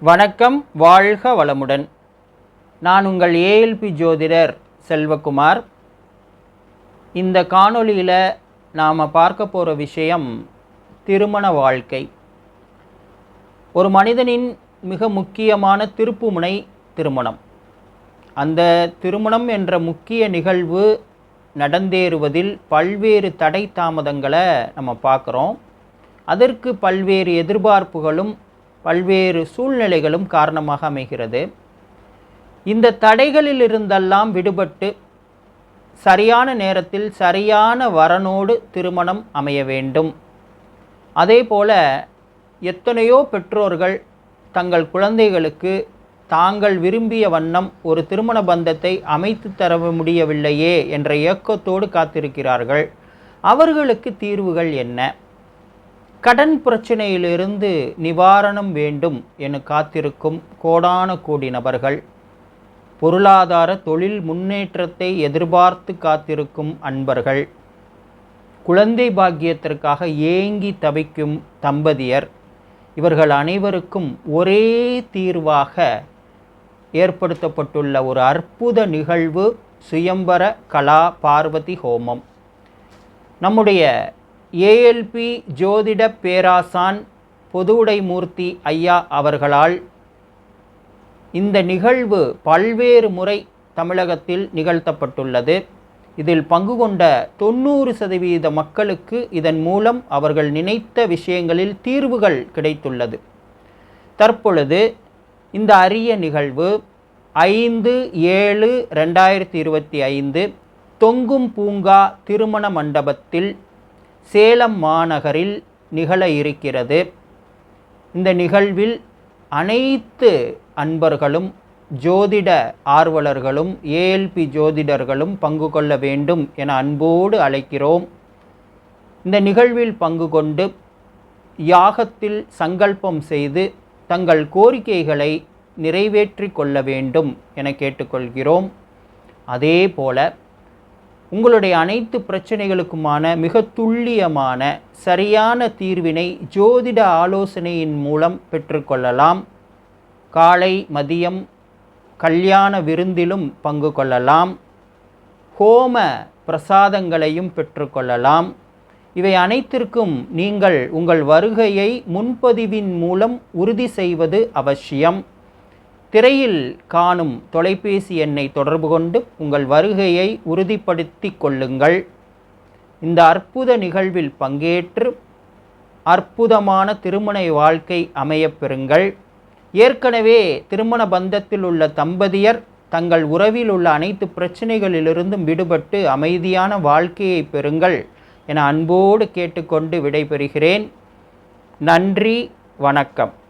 வணக்கம் வாழ்க வளமுடன். நான் உங்கள் ஏஎல்பி ஜோதிடர் செல்வகுமார். இந்த காணொளியில் நாம் பார்க்க போகிற விஷயம் திருமண வாழ்க்கை. ஒரு மனிதனின் மிக முக்கியமான திருப்புமுனை திருமணம். அந்த திருமணம் என்ற முக்கிய நிகழ்வு நடந்தேறுவதில் பல்வேறு தடை தாமதங்களை நம்ம பார்க்குறோம். அதற்கு பல்வேறு எதிர்பார்ப்புகளும் பல்வேறு சூழ்நிலைகளும் காரணமாக அமைகிறது. இந்த தடைகளில் இருந்தெல்லாம் விடுபட்டு சரியான நேரத்தில் சரியான வரனோடு திருமணம் அமைய வேண்டும். அதேபோல எத்தனையோ பெற்றோர்கள் தங்கள் குழந்தைகளுக்கு தாங்கள் விரும்பிய வண்ணம் ஒரு திருமண பந்தத்தை அமைத்து தர முடியவில்லையே என்ற ஏக்கத்தோடு காத்திருக்கிறார்கள். அவர்களுக்கு தீர்வுகள் என்ன? கடன் பிரச்சனையிலிருந்து நிவாரணம் வேண்டும் என காத்திருக்கும் கோடான கோடி நபர்கள் பொருளாதார தொழில் முன்னேற்றத்தை எதிர்பார்த்து காத்திருக்கும் அன்பர்கள் குழந்தை பாக்கியத்திற்காக ஏங்கி தவிக்கும் தம்பதியர் இவர்கள் அனைவருக்கும் ஒரே தீர்வாக ஏற்படுத்தப்பட்டுள்ள ஒரு அற்புத நிகழ்வு சுயம்பர கலா பார்வதி ஹோமம். நம்முடைய ஏஎல்பி ஜோதிட பேராசான் பொதுவுடைமூர்த்தி ஐயா அவர்களால் இந்த நிகழ்வு பல்வேறு முறை தமிழகத்தில் நிகழ்த்தப்பட்டுள்ளது. இதில் பங்கு கொண்ட தொண்ணூறு சதவீத மக்களுக்கு இதன் மூலம் அவர்கள் நினைத்த விஷயங்களில் தீர்வுகள் கிடைத்துள்ளது. தற்பொழுது இந்த அரிய நிகழ்வு ஐந்து ஏழு ரெண்டாயிரத்தி இருபத்தி ஐந்து தொங்கும் பூங்கா திருமண மண்டபத்தில் சேலம் மாநகரில் நிகழ இருக்கிறது. இந்த நிகழ்வில் அனைத்து அன்பர்களும் ஜோதிட ஆர்வலர்களும் ஏஎல்பி ஜோதிடர்களும் பங்கு கொள்ள வேண்டும் என அன்போடு அழைக்கிறோம். இந்த நிகழ்வில் பங்கு கொண்டு யாகத்தில் சங்கல்பம் செய்து தங்கள் கோரிக்கைகளை நிறைவேற்றி கொள்ள வேண்டும் என கேட்டுக்கொள்கிறோம். அதே போல உங்களுடைய அனைத்து பிரச்சனைகளுக்குமான மிக துல்லியமான சரியான தீர்வினை ஜோதிட ஆலோசனையின் மூலம் பெற்றுக்கொள்ளலாம். காலை மதியம் கல்யாண விருந்திலும் பங்கு கொள்ளலாம். ஹோம பிரசாதங்களையும் பெற்றுக்கொள்ளலாம். இவை அனைத்திற்கும் நீங்கள் உங்கள் வருகையை முன்பதிவின் மூலம் உறுதி செய்வது அவசியம். திரையில் காணும் தொலைபேசி எண்ணை தொடர்பு கொண்டு உங்கள் வருகையை உறுதிப்படுத்தி கொள்ளுங்கள். இந்த அற்புத நிகழ்வில் பங்கேற்று அற்புதமான திருமண வாழ்க்கை அமையப் பெறுங்கள். ஏற்கனவே திருமண பந்தத்தில் உள்ள தம்பதியர் தங்கள் உறவில் உள்ள அனைத்து பிரச்சனைகளிலிருந்தும் விடுபட்டு அமைதியான வாழ்க்கையை பெறுங்கள் என அன்போடு கேட்டுக்கொண்டு விடைபெறுகிறேன். நன்றி வணக்கம்.